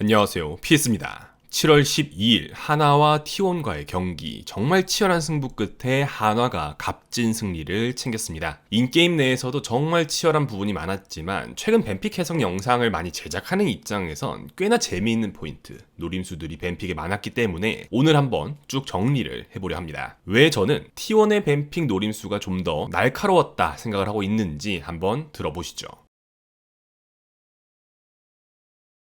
안녕하세요. PS입니다. 7월 12일 하나와 T1과의 경기 정말 치열한 승부 끝에 한화가 값진 승리를 챙겼습니다. 인게임 내에서도 정말 치열한 부분이 많았지만 최근 뱀픽 해석 영상을 많이 제작하는 입장에선 꽤나 재미있는 포인트, 노림수들이 뱀픽에 많았기 때문에 오늘 한번 쭉 정리를 해보려 합니다. 왜 저는 T1의 뱀픽 노림수가 좀 더 날카로웠다 생각을 하고 있는지 한번 들어보시죠.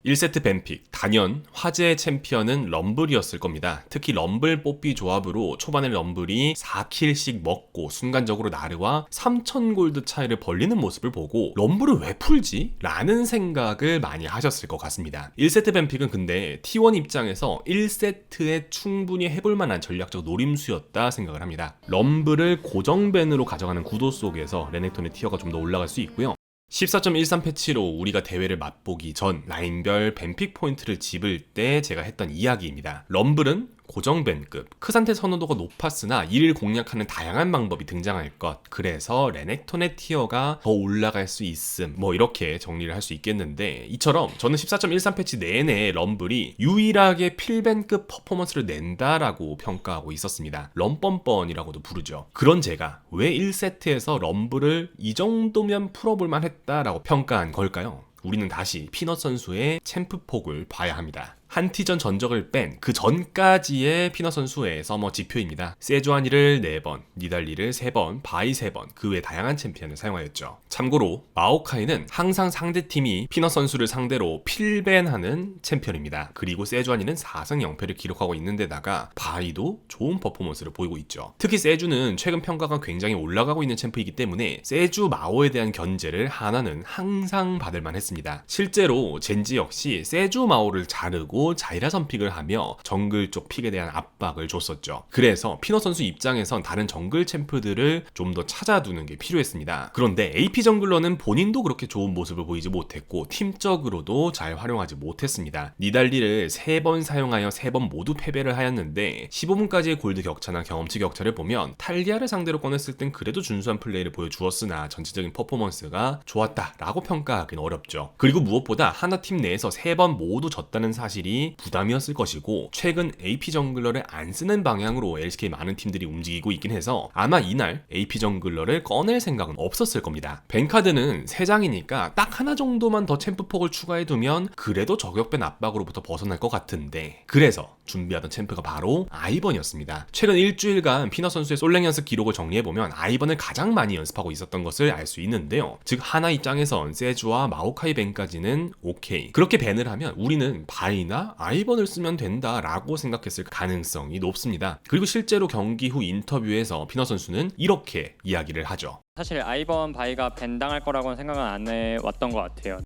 1세트 뱀픽, 단연 화제의 챔피언은 럼블이었을 겁니다. 특히 럼블 뽀삐 조합으로 초반에 럼블이 4킬씩 먹고 순간적으로 나르와 3000골드 차이를 벌리는 모습을 보고 럼블을 왜 풀지? 라는 생각을 많이 하셨을 것 같습니다. 1세트 뱀픽은 근데 T1 입장에서 1세트에 충분히 해볼 만한 전략적 노림수였다 생각을 합니다. 럼블을 고정밴으로 가져가는 구도 속에서 레넥톤의 티어가 좀 더 올라갈 수 있고요. 14.13 패치로 우리가 대회를 맛보기 전 라인별 뱀픽 포인트를 집을 때 제가 했던 이야기입니다. 럼블은 고정밴급, 크산테 선호도가 높았으나 이를 공략하는 다양한 방법이 등장할 것. 그래서 레넥톤의 티어가 더 올라갈 수 있음. 뭐 이렇게 정리를 할 수 있겠는데 이처럼 저는 14.13 패치 내내 럼블이 유일하게 필밴급 퍼포먼스를 낸다라고 평가하고 있었습니다. 럼뻔뻔이라고도 부르죠. 그런 제가 왜 1세트에서 럼블을 이 정도면 풀어볼만 했다라고 평가한 걸까요? 우리는 다시 피넛 선수의 챔프 폭을 봐야 합니다. 한티전 전적을 뺀 그 전까지의 피너 선수의 서머 지표입니다. 세주아니를 4번, 니달리를 3번, 바이 3번, 그 외 다양한 챔피언을 사용하였죠. 참고로 마오카이는 항상 상대팀이 피너 선수를 상대로 필벤하는 챔피언입니다. 그리고 세주아니는 4승 0패를 기록하고 있는데다가 바이도 좋은 퍼포먼스를 보이고 있죠. 특히 세주는 최근 평가가 굉장히 올라가고 있는 챔프이기 때문에 세주 마오에 대한 견제를 하나는 항상 받을 만 했습니다. 실제로 젠지 역시 세주 마오를 자르고 자이라 선픽을 하며 정글 쪽 픽에 대한 압박을 줬었죠. 그래서 피너 선수 입장에선 다른 정글 챔프들을 좀 더 찾아두는 게 필요했습니다. 그런데 AP 정글러는 본인도 그렇게 좋은 모습을 보이지 못했고 팀적으로도 잘 활용하지 못했습니다. 니달리를 3번 사용하여 3번 모두 패배를 하였는데 15분까지의 골드 격차나 경험치 격차를 보면 탈리아를 상대로 꺼냈을 땐 그래도 준수한 플레이를 보여주었으나 전체적인 퍼포먼스가 좋았다라고 평가하기는 어렵죠. 그리고 무엇보다 하나 팀 내에서 3번 모두 졌다는 사실이 부담이었을 것이고 최근 AP 정글러를 안 쓰는 방향으로 LCK 많은 팀들이 움직이고 있긴 해서 아마 이날 AP 정글러를 꺼낼 생각은 없었을 겁니다. 벤카드는 3장이니까 딱 하나 정도만 더 챔프 폭을 추가해두면 그래도 저격밴 압박으로부터 벗어날 것 같은데 그래서 준비하던 챔프가 바로 아이번이었습니다. 최근 일주일간 피너 선수의 솔랭 연습 기록을 정리해보면 아이번을 가장 많이 연습하고 있었던 것을 알 수 있는데요. 즉 하나 입장에선 세주와 마오카이 밴까지는 오케이. 그렇게 밴을 하면 우리는 바이나 아이번을 쓰면 된다라고 생각했을 가능성이 높습니다. 그리고 실제로 경기 후 인터뷰에서 피너 선수는 이렇게 이야기를 하죠. 사실 아이번 바이가 밴 당할 거라고는 생각은 안 해왔던 것 같아요.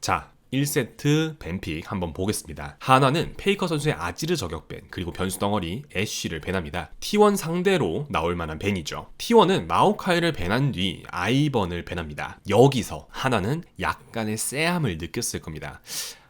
자, 1세트 밴픽 한번 보겠습니다. 하나는 페이커 선수의 아지르 저격밴 그리고 변수 덩어리 애쉬를 밴합니다. T1 상대로 나올 만한 밴이죠. T1은 마오카이를 밴한 뒤 아이번을 밴합니다. 여기서 하나는 약간의 쎄함을 느꼈을 겁니다.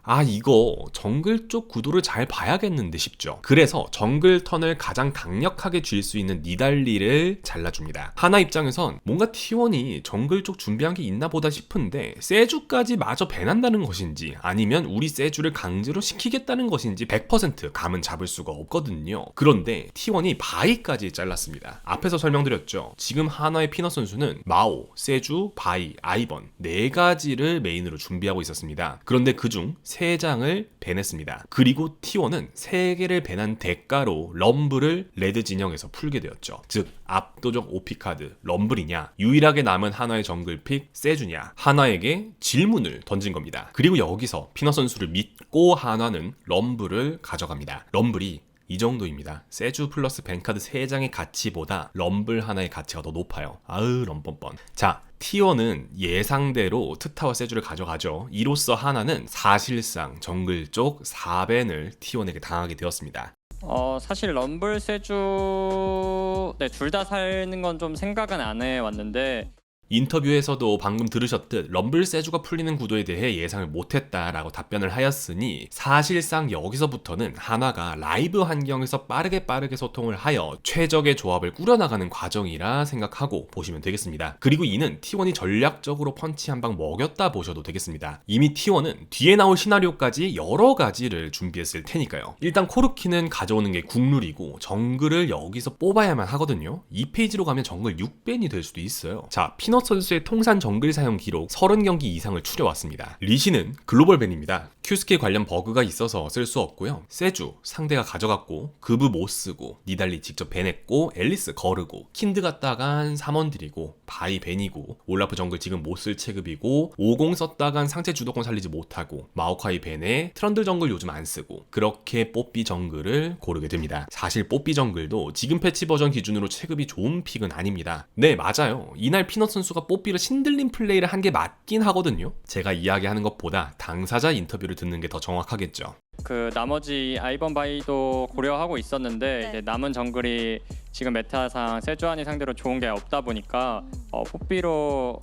아 이거 정글 쪽 구도를 잘 봐야겠는데 싶죠. 그래서 정글 턴을 가장 강력하게 쥘수 있는 니달리를 잘라줍니다. 하나 입장에선 뭔가 T1이 정글 쪽 준비한 게 있나 보다 싶은데 세주까지 마저 배난다는 것인지 아니면 우리 세주를 강제로 시키겠다는 것인지 100% 감은 잡을 수가 없거든요. 그런데 T1이 바이까지 잘랐습니다. 앞에서 설명드렸죠. 지금 하나의 피넛 선수는 마오, 세주, 바이, 아이번 네 가지를 메인으로 준비하고 있었습니다. 그런데 그중 3장을 밴했습니다. 그리고 T1은 3개를 밴한 대가로 럼블을 레드 진영에서 풀게 되었죠. 즉 압도적 OP 카드 럼블이냐 유일하게 남은 하나의 정글픽 세주냐 하나에게 질문을 던진 겁니다. 그리고 여기서 피너 선수를 믿고 하나는 럼블을 가져갑니다. 럼블이 이 정도입니다. 세주 플러스 뱅카드 3장의 가치보다 럼블 하나의 가치가 더 높아요. 아으 럼뻔뻔. 자, T1은 예상대로 트타워 세주를 가져가죠. 이로써 하나는 사실상 정글 쪽 4벤을 T1에게 당하게 되었습니다. 어 사실 럼블 세주 네둘 다 사는 건 좀 생각은 안 해왔는데 인터뷰에서도 방금 들으셨듯 럼블 세주가 풀리는 구도에 대해 예상을 못했다라고 답변을 하였으니 사실상 여기서부터는 한화가 라이브 환경에서 빠르게 빠르게 소통을 하여 최적의 조합을 꾸려나가는 과정이라 생각하고 보시면 되겠습니다. 그리고 이는 T1이 전략적으로 펀치 한 방 먹였다 보셔도 되겠습니다. 이미 T1은 뒤에 나올 시나리오까지 여러 가지를 준비했을 테니까요. 일단 코르키는 가져오는 게 국룰이고 정글을 여기서 뽑아야만 하거든요. 이 페이지로 가면 정글 6벤이 될 수도 있어요. 자, 피넛 선수의 통산 정글 사용 기록 30경기 이상을 추려왔습니다. 리시는 글로벌 벤입니다. 큐스킬 관련 버그가 있어서 쓸 수 없고요. 세주 상대가 가져갔고 그브 못 쓰고 니달리 직접 벤했고 앨리스 거르고 킨드 갔다간 3원 드리고 바이 벤이고 올라프 정글 지금 못 쓸 체급이고 50 썼다간 상체 주도권 살리지 못하고 마오카이 벤에 트런들 정글 요즘 안 쓰고 그렇게 뽀삐 정글을 고르게 됩니다. 사실 뽀삐 정글도 지금 패치 버전 기준으로 체급이 좋은 픽은 아닙니다. 네 맞아요. 이날 피넛 선수 가 뽀삐로 신들린 플레이를 한 게 맞긴 하거든요. 제가 이야기하는 것보다 당사자 인터뷰를 듣는 게 더 정확하겠죠. 그 나머지 아이번 바이도 고려하고 있었는데 네. 이제 남은 정글이 지금 메타상 세주안이 상대로 좋은 게 없다 보니까 어, 뽀삐로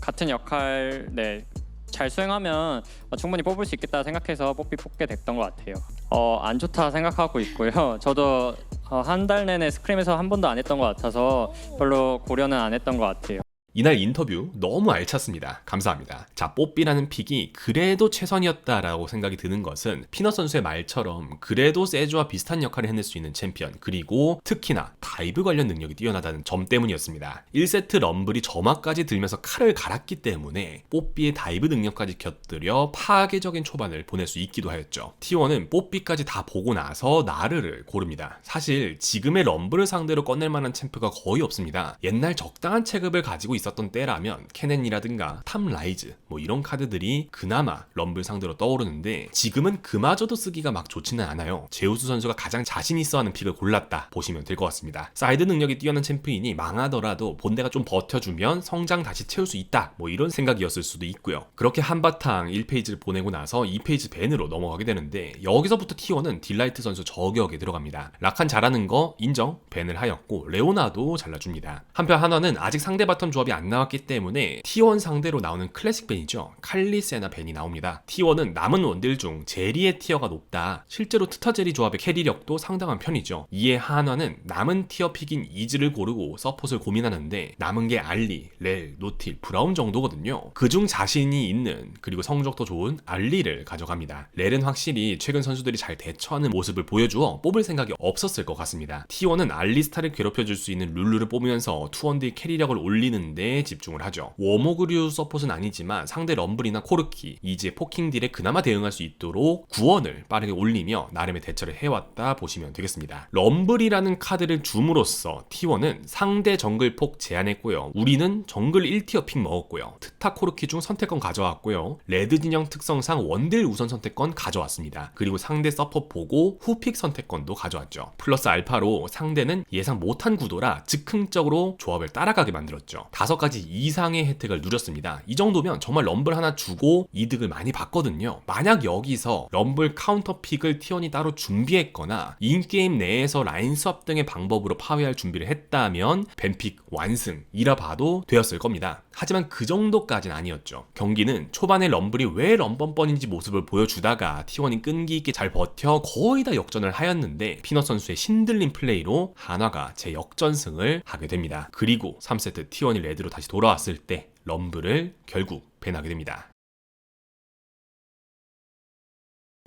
같은 역할 네. 잘 수행하면 어, 충분히 뽑을 수 있겠다 생각해서 뽀삐 뽑게 됐던 것 같아요. 어, 안 좋다 생각하고 있고요. 저도 어, 한달 내내 스크림에서 한 번도 안 했던 것 같아서 별로 고려는 안 했던 것 같아요. 이날 인터뷰 너무 알찼습니다. 감사합니다. 자, 뽀삐라는 픽이 그래도 최선이었다라고 생각이 드는 것은 피넛 선수의 말처럼 그래도 세주와 비슷한 역할을 해낼 수 있는 챔피언 그리고 특히나 다이브 관련 능력이 뛰어나다는 점 때문이었습니다. 1세트 럼블이 점화까지 들면서 칼을 갈았기 때문에 뽀삐의 다이브 능력까지 곁들여 파괴적인 초반을 보낼 수 있기도 하였죠. T1은 뽀삐까지 다 보고 나서 나르를 고릅니다. 사실 지금의 럼블을 상대로 꺼낼 만한 챔프가 거의 없습니다. 옛날 적당한 체급을 가지고 있 었던 때라면 케넨이라든가 탐 라이즈 뭐 이런 카드들이 그나마 럼블 상대로 떠오르는데 지금은 그마저도 쓰기가 막 좋지는 않아요. 제우스 선수가 가장 자신 있어 하는 픽을 골랐다 보시면 될 것 같습니다. 사이드 능력이 뛰어난 챔프이니 망하더라도 본대가 좀 버텨주면 성장 다시 채울 수 있다 뭐 이런 생각이었을 수도 있고요. 그렇게 한바탕 1페이지를 보내고 나서 2페이지 벤으로 넘어가게 되는데 여기서부터 T1은 딜라이트 선수 저격에 들어갑니다. 라칸 잘하는 거 인정 벤을 하였고 레오나도 잘라줍니다. 한편 한화는 아직 상대 바텀 조합이 안 나왔기 때문에 T1 상대로 나오는 클래식 벤이죠. 칼리세나 벤이 나옵니다. T1은 남은 원딜 중 제리의 티어가 높다. 실제로 트타제리 조합의 캐리력도 상당한 편이죠. 이에 한화는 남은 티어 픽인 이즈를 고르고 서폿을 고민하는데 남은 게 알리, 렐, 노틸, 브라운 정도거든요. 그중 자신이 있는 그리고 성적도 좋은 알리를 가져갑니다. 렐은 확실히 최근 선수들이 잘 대처하는 모습을 보여주어 뽑을 생각이 없었을 것 같습니다. T1은 알리스타를 괴롭혀줄 수 있는 룰루를 뽑으면서 투원딜 캐리력을 올리는데 집중을 하죠. 워모그류 서폿은 아니지만 상대 럼블이나 코르키, 이제 포킹딜에 그나마 대응할 수 있도록 구원을 빠르게 올리며 나름의 대처를 해왔다 보시면 되겠습니다. 럼블이라는 카드를 줌으로써 T1은 상대 정글 폭 제한했고요. 우리는 정글 1티어 픽 먹었고요. 트타 코르키 중 선택권 가져왔고요. 레드 진영 특성상 원딜 우선 선택권 가져왔습니다. 그리고 상대 서폿 보고 후픽 선택권도 가져왔죠. 플러스 알파로 상대는 예상 못한 구도라 즉흥적으로 조합을 따라가게 만들었죠. 다섯 가지 이상의 혜택을 누렸습니다. 이 정도면 정말 럼블 하나 주고 이득을 많이 봤거든요. 만약 여기서 럼블 카운터 픽을 티원이 따로 준비했거나 인게임 내에서 라인 수합 등의 방법으로 파괴할 준비를 했다면 벤픽 완승이라 봐도 되었을 겁니다. 하지만 그 정도까지는 아니었죠. 경기는 초반에 럼블이 왜 럼번번인지 모습을 보여주다가 T1이 끈기 있게 잘 버텨 거의 다 역전을 하였는데 피넛 선수의 신들린 플레이로 한화가 제 역전승을 하게 됩니다. 그리고 3세트 T1이 레드로 다시 돌아왔을 때 럼블을 결국 밴하게 됩니다.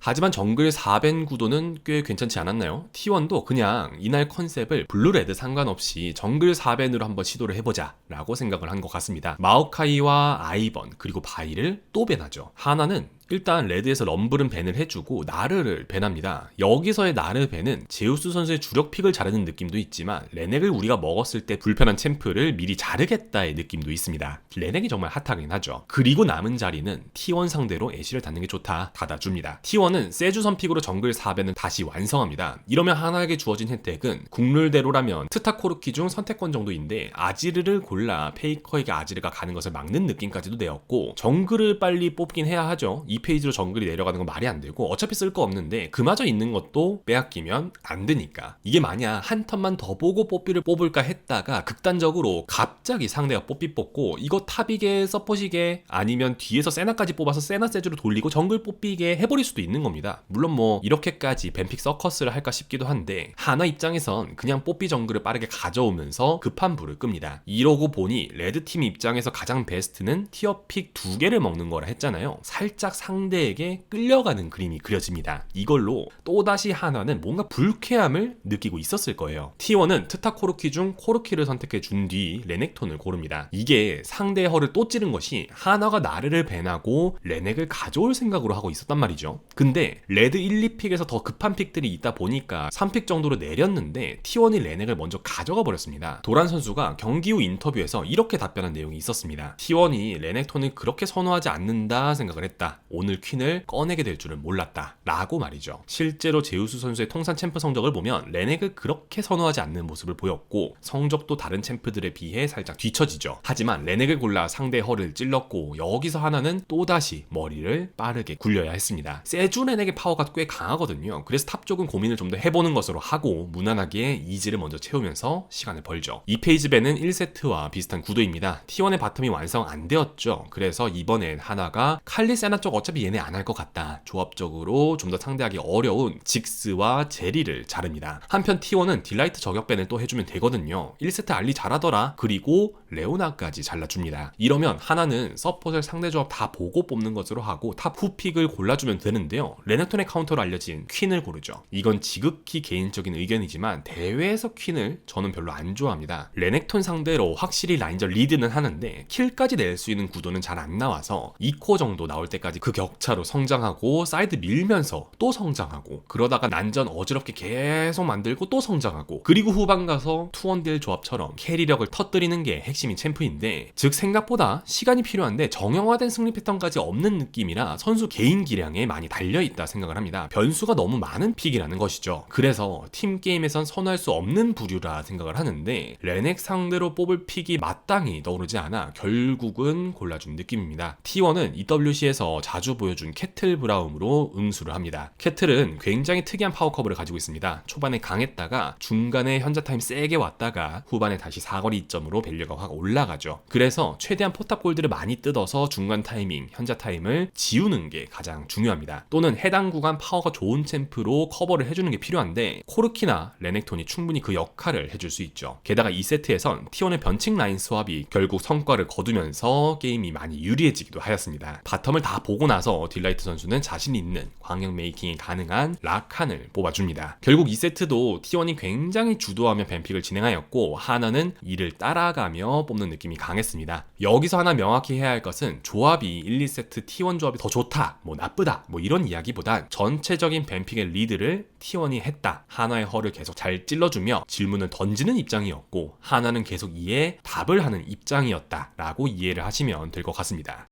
하지만 정글 4벤 구도는 꽤 괜찮지 않았나요? T1도 그냥 이날 컨셉을 블루레드 상관없이 정글 4벤으로 한번 시도를 해보자 라고 생각을 한 것 같습니다. 마오카이와 아이번 그리고 바이를 또 밴하죠. 하나는 일단 레드에서 럼블은 밴을 해주고 나르를 밴합니다. 여기서의 나르 밴은 제우스 선수의 주력 픽을 자르는 느낌도 있지만 레넥을 우리가 먹었을 때 불편한 챔프를 미리 자르겠다의 느낌도 있습니다. 레넥이 정말 핫하긴 하죠. 그리고 남은 자리는 T1 상대로 애쉬를 닫는 게 좋다 닫아줍니다. T1은 세주 선픽으로 정글 4밴을 다시 완성합니다. 이러면 하나에게 주어진 혜택은 국룰대로라면 트타코르키 중 선택권 정도인데 아지르를 골라 페이커에게 아지르가 가는 것을 막는 느낌까지도 내었고 정글을 빨리 뽑긴 해야 하죠. 이 페이지로 정글이 내려가는 건 말이 안 되고 어차피 쓸 거 없는데 그마저 있는 것도 빼앗기면 안 되니까. 이게 만약 한 턴만 더 보고 뽀삐를 뽑을까 했다가 극단적으로 갑자기 상대가 뽀삐 뽑고 이거 탑이게 서포시게 아니면 뒤에서 세나까지 뽑아서 세나 세주로 돌리고 정글 뽀삐게 해버릴 수도 있는 겁니다. 물론 뭐 이렇게까지 뱀픽 서커스를 할까 싶기도 한데 하나 입장에선 그냥 뽀삐 정글을 빠르게 가져오면서 급한 불을 끕니다. 이러고 보니 레드팀 입장에서 가장 베스트는 티어픽 두 개를 먹는 거라 했잖아요. 살짝 상대에게 끌려가는 그림이 그려집니다. 이걸로 또다시 하나는 뭔가 불쾌함을 느끼고 있었을 거예요. T1은 트타 코르키 중 코르키를 선택해 준 뒤 레넥톤을 고릅니다. 이게 상대의 허를 또 찌른 것이 하나가 나르를 배나고 레넥을 가져올 생각으로 하고 있었단 말이죠. 근데 레드 1, 2픽에서 더 급한 픽들이 있다 보니까 3픽 정도로 내렸는데 T1이 레넥을 먼저 가져가 버렸습니다. 도란 선수가 경기 후 인터뷰에서 이렇게 답변한 내용이 있었습니다. T1이 레넥톤을 그렇게 선호하지 않는다 생각을 했다 오늘 퀸을 꺼내게 될 줄은 몰랐다 라고 말이죠. 실제로 제우스 선수의 통산 챔프 성적을 보면 레넥을 그렇게 선호하지 않는 모습을 보였고 성적도 다른 챔프들에 비해 살짝 뒤처지죠. 하지만 레넥을 골라 상대 허를 찔렀고 여기서 하나는 또다시 머리를 빠르게 굴려야 했습니다. 세주 레넥의 파워가 꽤 강하거든요. 그래서 탑 쪽은 고민을 좀 더 해보는 것으로 하고 무난하게 이즈를 먼저 채우면서 시간을 벌죠. 이 페이지 배는 1세트와 비슷한 구도입니다. T1의 바텀이 완성 안 되었죠. 그래서 이번엔 하나가 칼리 세나 쪽 어차피 얘네 안 할 것 같다. 조합적으로 좀 더 상대하기 어려운 직스와 제리를 자릅니다. 한편 T1은 딜라이트 저격밴을 또 해주면 되거든요. 1세트 알리 잘하더라. 그리고 레오나까지 잘라줍니다. 이러면 하나는 서폿을 상대 조합 다 보고 뽑는 것으로 하고 탑 후픽을 골라주면 되는데요. 레넥톤의 카운터로 알려진 퀸을 고르죠. 이건 지극히 개인적인 의견이지만 대회에서 퀸을 저는 별로 안 좋아합니다. 레넥톤 상대로 확실히 라인전 리드는 하는데 킬까지 낼 수 있는 구도는 잘 안 나와서 2코 정도 나올 때까지 그 격차로 성장하고 사이드 밀면서 또 성장하고 그러다가 난전 어지럽게 계속 만들고 또 성장하고 그리고 후반 가서 투원딜 조합처럼 캐리력을 터뜨리는 게 핵심인 챔프인데 즉 생각보다 시간이 필요한데 정형화된 승리 패턴까지 없는 느낌이라 선수 개인 기량에 많이 달려있다 생각을 합니다. 변수가 너무 많은 픽이라는 것이죠. 그래서 팀 게임에선 선호할 수 없는 부류라 생각을 하는데 레넥 상대로 뽑을 픽이 마땅히 떠오르지 않아 결국은 골라준 느낌입니다. T1은 EWC에서 자주 보여준 캐틀 브라움으로 응수를 합니다. 캐틀은 굉장히 특이한 파워 커브를 가지고 있습니다. 초반에 강했다가 중간에 현자 타임 세게 왔다가 후반에 다시 사거리 이점으로 밸류가 확 올라가죠. 그래서 최대한 포탑 골드를 많이 뜯어서 중간 타이밍 현자 타임을 지우는 게 가장 중요합니다. 또는 해당 구간 파워가 좋은 챔프로 커버를 해주는 게 필요한데 코르키나 레넥톤이 충분히 그 역할을 해줄 수 있죠. 게다가 2세트에선 T1의 변칙 라인 스왑이 결국 성과를 거두면서 게임이 많이 유리해지기도 하였습니다. 바텀을 다 보고 나서 딜라이트 선수는 자신 있는 광역 메이킹이 가능한 라칸을 뽑아줍니다. 결국 2세트도 T1이 굉장히 주도하며 뱀픽을 진행하였고 하나는 이를 따라가며 뽑는 느낌이 강했습니다. 여기서 하나 명확히 해야 할 것은 조합이 1, 2세트 T1 조합이 더 좋다 뭐 나쁘다 뭐 이런 이야기보단 전체적인 뱀픽의 리드를 T1이 했다. 하나의 허를 계속 잘 찔러주며 질문을 던지는 입장이었고 하나는 계속 이에 답을 하는 입장이었다 라고 이해를 하시면 될 것 같습니다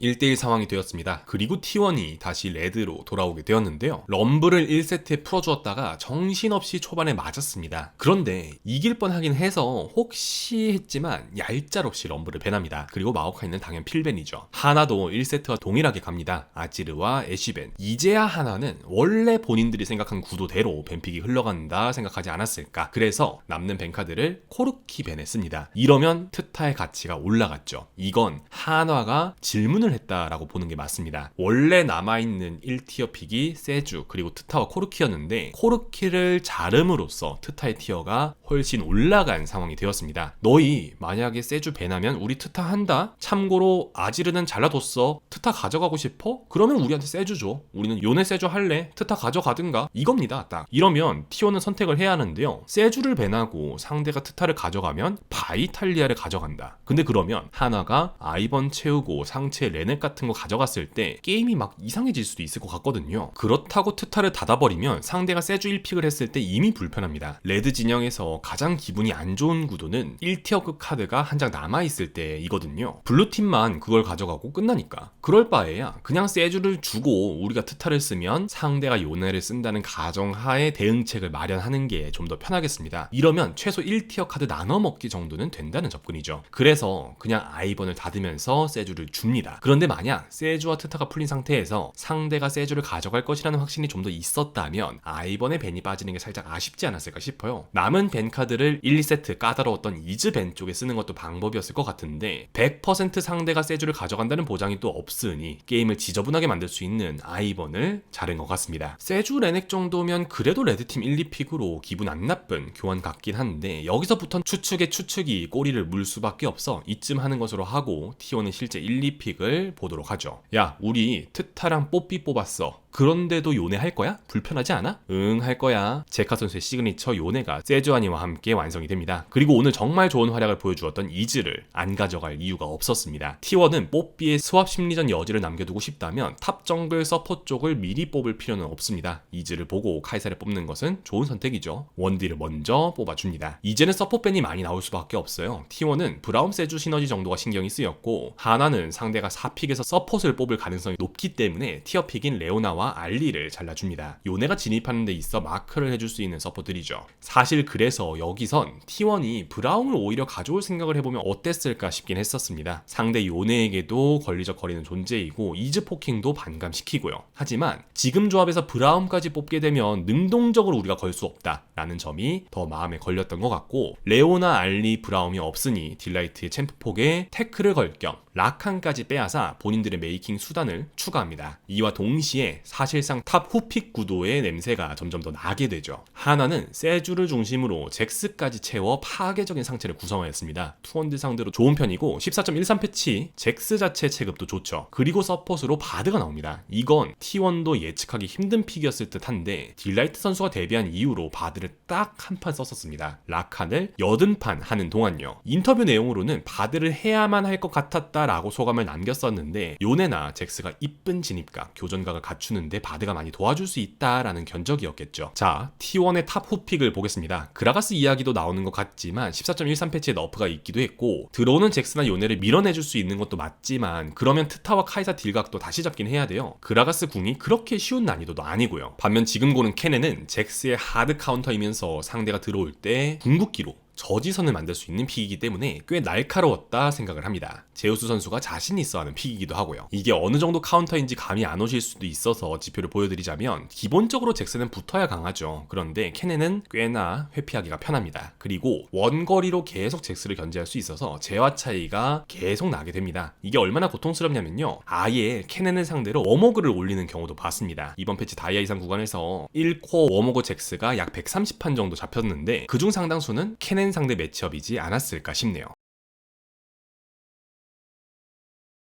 1대1 상황이 되었습니다. 그리고 T1이 다시 레드로 돌아오게 되었는데요. 럼블을 1세트에 풀어주었다가 정신없이 초반에 맞았습니다. 그런데 이길 뻔하긴 해서 혹시 했지만 얄짤없이 럼블을 배납니다. 그리고 마오카이는 당연 필벤이죠. 하나도 1세트와 동일하게 갑니다. 아지르와 애쉬벤. 이제야 하나는 원래 본인들이 생각한 구도대로 벤픽이 흘러간다 생각하지 않았을까. 그래서 남는 벤카드를 코르키 벤에 씁니다. 이러면 트타의 가치가 올라갔죠. 이건 한화가 질문을 했다라고 보는 게 맞습니다. 원래 남아있는 1티어 픽이 세주 그리고 트타와 코르키였는데 코르키를 자름으로써 트타의 티어가 훨씬 올라간 상황이 되었습니다. 너희 만약에 세주 배나면 우리 트타 한다? 참고로 아지르는 잘라뒀어. 트타 가져가고 싶어? 그러면 우리한테 세주 줘. 우리는 요네 세주 할래? 트타 가져가든가? 이겁니다. 딱. 이러면 티오는 선택을 해야 하는데요. 세주를 배나고 상대가 트타를 가져가면 바이탈리아를 가져간다. 근데 그러면 하나가 아이번 채우고 상체 레넥 같은 거 가져갔을 때 게임이 막 이상해질 수도 있을 것 같거든요. 그렇다고 트타를 닫아버리면 상대가 세주 1픽을 했을 때 이미 불편합니다. 레드 진영에서 가장 기분이 안 좋은 구도는 1티어급 카드가 한 장 남아있을 때이거든요. 블루팀만 그걸 가져가고 끝나니까. 그럴 바에야 그냥 세주를 주고 우리가 트타를 쓰면 상대가 요네를 쓴다는 가정하에 대응책을 마련하는 게 좀 더 편하겠습니다. 이러면 최소 1티어 카드 나눠 먹기 정도는 된다는 접근이죠. 그래서 그냥 아이번을 닫으면서 세주를 줍니다. 그런데 만약 세주와 트타가 풀린 상태에서 상대가 세주를 가져갈 것이라는 확신이 좀 더 있었다면 아 이번의 벤이 빠지는 게 살짝 아쉽지 않았을까 싶어요. 남은 벤 카드를 1, 2세트 까다로웠던 이즈 벤 쪽에 쓰는 것도 방법이었을 것 같은데 100% 상대가 세주를 가져간다는 보장이 또 없으니 게임을 지저분하게 만들 수 있는 아이번을 자른 것 같습니다. 세주 레넥 정도면 그래도 레드팀 1, 2픽으로 기분 안 나쁜 교환 같긴 한데 여기서부터 추측의 추측이 꼬리를 물 수밖에 없어 이쯤 하는 것으로 하고 T1은 실제 1, 2픽을 보도록 하죠. 야 우리 트타랑 뽀삐 뽑았어. 그런데도 요네 할 거야? 불편하지 않아? 응, 할 거야. 제카 선수의 시그니처 요네가 세주아니와 함께 완성이 됩니다. 그리고 오늘 정말 좋은 활약을 보여주었던 이즈를 안 가져갈 이유가 없었습니다. T1은 뽀삐의 스왑 심리전 여지를 남겨두고 싶다면 탑 정글 서포 쪽을 미리 뽑을 필요는 없습니다. 이즈를 보고 카이사를 뽑는 것은 좋은 선택이죠. 원딜을 먼저 뽑아줍니다. 이제는 서포 밴이 많이 나올 수밖에 없어요. T1은 브라움 세주 시너지 정도가 신경이 쓰였고 하나는 상대가 4픽에서 서폿을 뽑을 가능성이 높기 때문에 티어픽인 레오나와 알리를 잘라줍니다. 요네가 진입하는 데 있어 마크를 해줄 수 있는 서포들이죠. 사실 그래서 여기선 T1이 브라움을 오히려 가져올 생각을 해보면 어땠을까 싶긴 했었습니다. 상대 요네에게도 걸리적거리는 존재이고 이즈 포킹도 반감시키고요. 하지만 지금 조합에서 브라움까지 뽑게 되면 능동적으로 우리가 걸 수 없다 라는 점이 더 마음에 걸렸던 것 같고 레오나 알리 브라움이 없으니 딜라이트의 챔프폭에 태클을 걸겸 라칸까지 빼앗아 본인들의 메이킹 수단을 추가합니다. 이와 동시에 사실상 탑 후픽 구도의 냄새가 점점 더 나게 되죠. 하나는 세주를 중심으로 잭스까지 채워 파괴적인 상체를 구성하였습니다. 투원드 상대로 좋은 편이고 14.13 패치 잭스 자체 체급도 좋죠. 그리고 서폿으로 바드가 나옵니다. 이건 T1도 예측하기 힘든 픽이었을 듯 한데 딜라이트 선수가 데뷔한 이후로 바드를 딱 한 판 썼었습니다. 라칸을 80판 하는 동안요. 인터뷰 내용으로는 바드를 해야만 할 것 같았다 라고 소감을 남겼었는데 요네나 잭스가 이쁜 진입각, 교전각을 갖추는데 바드가 많이 도와줄 수 있다라는 견적이었겠죠. 자, T1의 탑 후픽을 보겠습니다. 그라가스 이야기도 나오는 것 같지만 14.13 패치에 너프가 있기도 했고 들어오는 잭스나 요네를 밀어내줄 수 있는 것도 맞지만 그러면 트타와 카이사 딜각도 다시 잡긴 해야 돼요. 그라가스 궁이 그렇게 쉬운 난이도도 아니고요. 반면 지금 고는 케넨은 잭스의 하드 카운터 이면서 상대가 들어올 때 궁극기로 저지선을 만들 수 있는 픽이기 때문에 꽤 날카로웠다 생각을 합니다. 제우스 선수가 자신 있어 하는 픽이기도 하고요. 이게 어느 정도 카운터인지 감이 안 오실 수도 있어서 지표를 보여드리자면 기본적으로 잭슨은 붙어야 강하죠. 그런데 케넨은 꽤나 회피하기가 편합니다. 그리고 원거리로 계속 잭스를 견제할 수 있어서 재화 차이가 계속 나게 됩니다. 이게 얼마나 고통스럽냐면요. 아예 케넨을 상대로 워머그를 올리는 경우도 봤습니다. 이번 패치 다이아 이상 구간에서 1코 워머그 잭스가 약 130판 정도 잡혔는데 그중 상당수는 케넨 상대 매치업이지 않았을까 싶네요.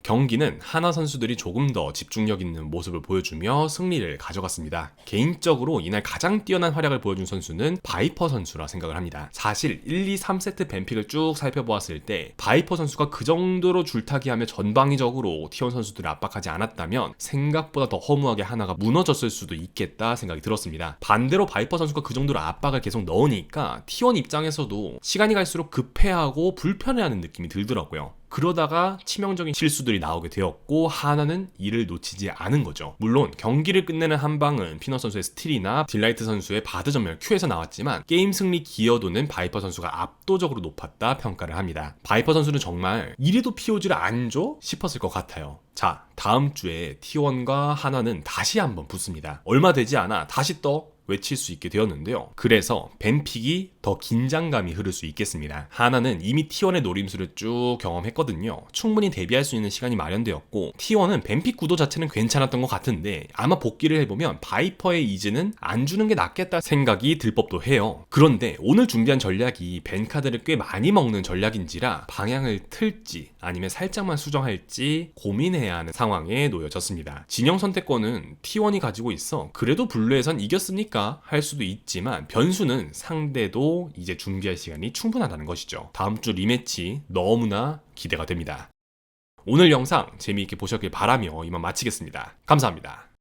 경기는 하나 선수들이 조금 더 집중력 있는 모습을 보여주며 승리를 가져갔습니다. 개인적으로 이날 가장 뛰어난 활약을 보여준 선수는 바이퍼 선수라 생각을 합니다. 사실 1, 2, 3세트 뱀픽을 쭉 살펴보았을 때 바이퍼 선수가 그 정도로 줄타기하며 전방위적으로 T1 선수들을 압박하지 않았다면 생각보다 더 허무하게 하나가 무너졌을 수도 있겠다 생각이 들었습니다. 반대로 바이퍼 선수가 그 정도로 압박을 계속 넣으니까 T1 입장에서도 시간이 갈수록 급해하고 불편해하는 느낌이 들더라고요. 그러다가 치명적인 실수들이 나오게 되었고 하나는 이를 놓치지 않은 거죠. 물론 경기를 끝내는 한 방은 피너 선수의 스틸이나 딜라이트 선수의 바드 전멸 Q에서 나왔지만 게임 승리 기여도는 바이퍼 선수가 압도적으로 높았다 평가를 합니다. 바이퍼 선수는 정말 이래도 POG를 안 줘? 싶었을 것 같아요. 자, 다음 주에 T1과 하나는 다시 한번 붙습니다. 얼마 되지 않아 다시 떠 외칠 수 있게 되었는데요. 그래서 벤픽이 더 긴장감이 흐를 수 있겠습니다. 하나는 이미 T1의 노림수를 쭉 경험했거든요. 충분히 대비할 수 있는 시간이 마련되었고 T1은 벤픽 구도 자체는 괜찮았던 것 같은데 아마 복귀를 해보면 바이퍼의 이즈는 안 주는 게 낫겠다 생각이 들 법도 해요. 그런데 오늘 준비한 전략이 벤 카드를 꽤 많이 먹는 전략인지라 방향을 틀지 아니면 살짝만 수정할지 고민해야 하는 상황에 놓여졌습니다. 진영 선택권은 T1이 가지고 있어 그래도 블루에선 이겼으니까 할 수도 있지만 변수는 상대도 이제 준비할 시간이 충분하다는 것이죠. 다음 주 리매치 너무나 기대가 됩니다. 오늘 영상 재미있게 보셨길 바라며 이만 마치겠습니다. 감사합니다.